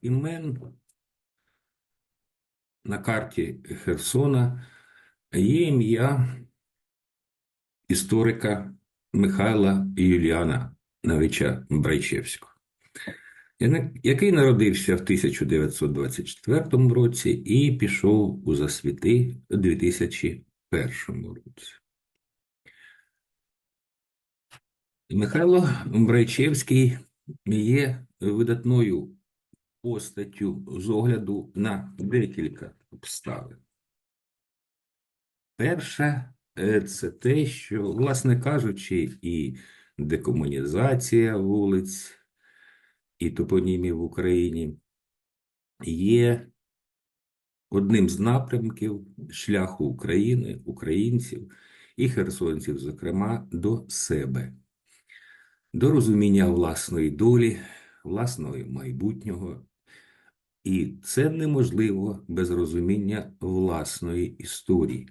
імен на карті Херсона є ім'я історика Михайла Юліановича Брайчевського, який народився в 1924 році і пішов у засвіти у 2001 році. Михайло Брайчевський є видатною постаттю з огляду на декілька обставин. Перше, е, це те, що, власне кажучи, і декомунізація вулиць, і топонімів в Україні є одним з напрямків шляху України, українців і херсонців, зокрема, до себе, до розуміння власної долі, власного майбутнього. І це неможливо без розуміння власної історії.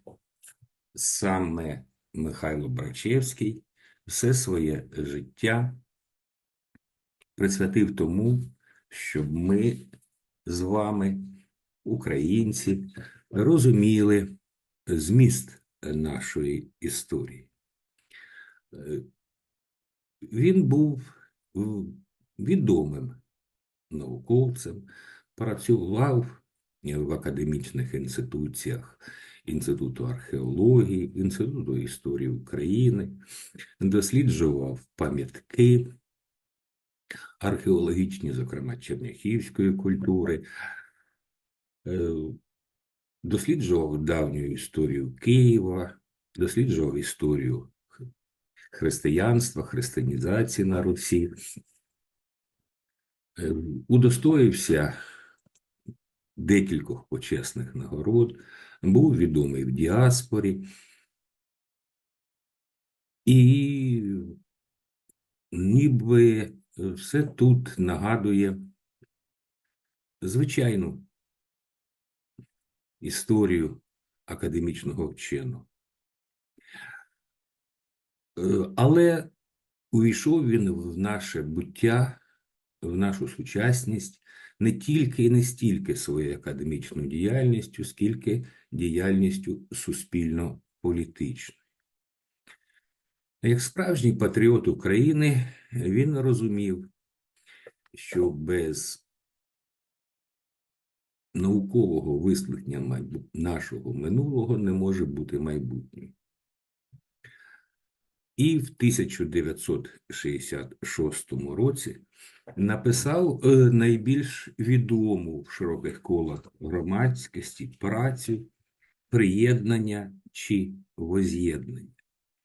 Саме Михайло Брачевський все своє життя присвятив тому, щоб ми з вами, українці, розуміли зміст нашої історії. Е, Він був відомим науковцем, працював в академічних інституціях Інституту археології, Інституту історії України, досліджував пам'ятки археологічні, зокрема черняхівської культури, е, досліджував давню історію Києва, досліджував історію християнства, християнізації на Русі, Е, удостоївся декількох почесних нагород, був відомий в діаспорі і ніби все тут нагадує звичайну історію академічного вченого. Е, Але увійшов він в наше буття, в нашу сучасність не тільки і не стільки своєю академічною діяльністю, скільки діяльністю суспільно-політичною. Як справжній патріот України, він розумів, що без наукового висвітлення нашого минулого не може бути майбутнього. І в 1966 році написав е, найбільш відому в широких колах громадськості працю приєднання чи воз'єднання,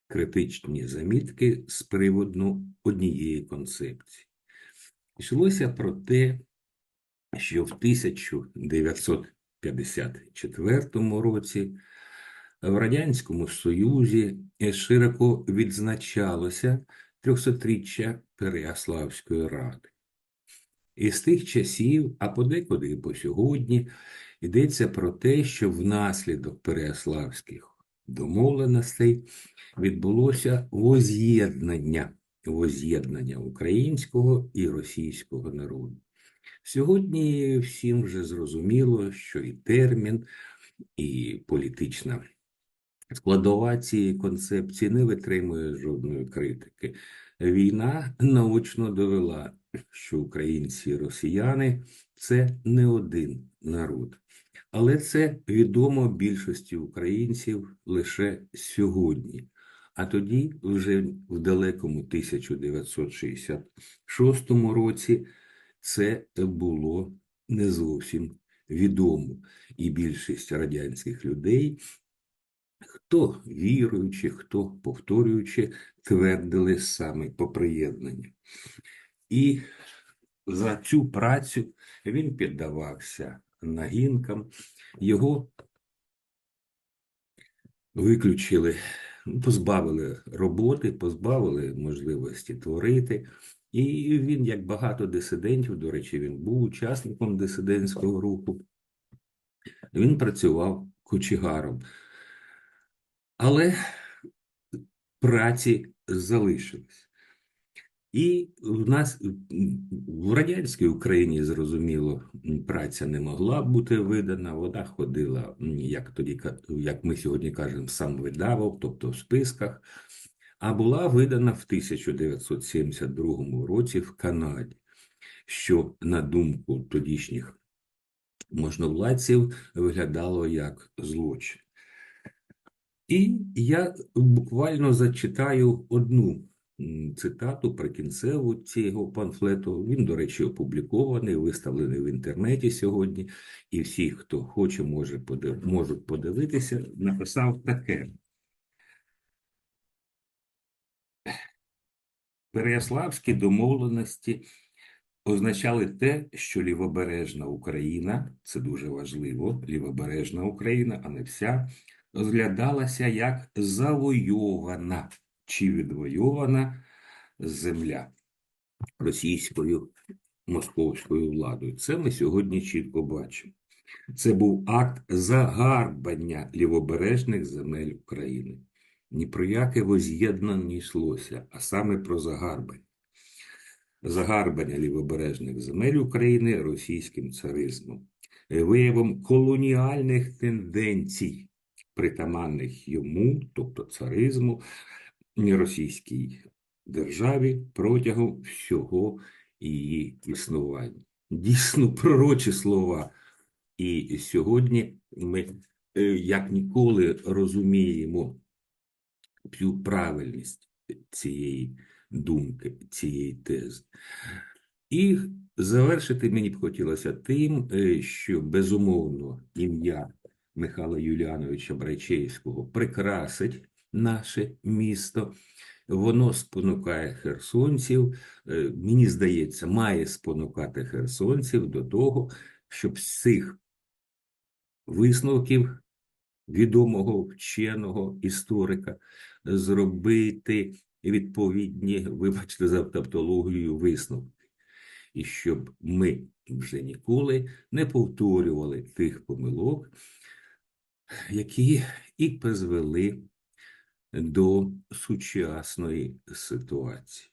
критичні замітки з приводу однієї концепції. Йшлося про те, що в 1954 році в Радянському Союзі широко відзначалося 300-річчя Переяславської ради. І з тих часів, а подекуди і по сьогодні, йдеться про те, що внаслідок Переяславських домовленостей відбулося воз'єднання, воз'єднання українського і російського народу. Сьогодні всім вже зрозуміло, що і термін, і політична складова цієї концепції не витримує жодної критики. Війна наочно довела, що українці і росіяни це не один народ. Але це відомо більшості українців лише сьогодні. А тоді, вже в далекому 1966 році, це було не зовсім відомо. І більшість радянських людей, хто віруючи, хто повторюючи, твердили саме по приєднанню. І за цю працю він піддавався нагінкам, його виключили, ну, позбавили роботи, позбавили можливості творити. І він, як багато дисидентів, до речі, він був учасником дисидентського руху, він працював кочегаром. Але праці залишились. І в нас в радянській Україні, зрозуміло, праця не могла бути видана, вона ходила, як тоді, як ми сьогодні кажемо, сам видавав, тобто в списках, а була видана в 1972 році в Канаді, що, на думку тодішніх можновладців, виглядало як злочин. І я буквально зачитаю одну цитату прикінцеву цього памфлету. Він, до речі, опублікований, виставлений в інтернеті сьогодні. І всі, хто хоче, може подив... можуть подивитися, написав таке. Переяславські домовленості означали те, що лівобережна Україна, це дуже важливо, лівобережна Україна, а не вся, розглядалася як завойована чи відвойована земля російською московською владою. Це ми сьогодні чітко бачимо. Це був акт загарбання лівобережних земель України. Ні про яке воз'єднання йшлося, а саме про загарбання. Загарбання лівобережних земель України російським царизмом, виявом колоніальних тенденцій, притаманних йому, тобто царизму, російській державі протягом всього її існування. Дійсно пророчі слова. І сьогодні ми е, як ніколи розуміємо всю правильність цієї думки, цієї тези. І завершити мені б хотілося тим, е, що безумовно ім'я Михайла Юліановича Брайчевського прикрасить наше місто. Воно спонукає херсонців, е, мені здається, має спонукати херсонців до того, щоб з цих висновків відомого вченого історика зробити відповідні, вибачте за тавтологію, висновки. І щоб ми вже ніколи не повторювали тих помилок, які і призвели до сучасної ситуації.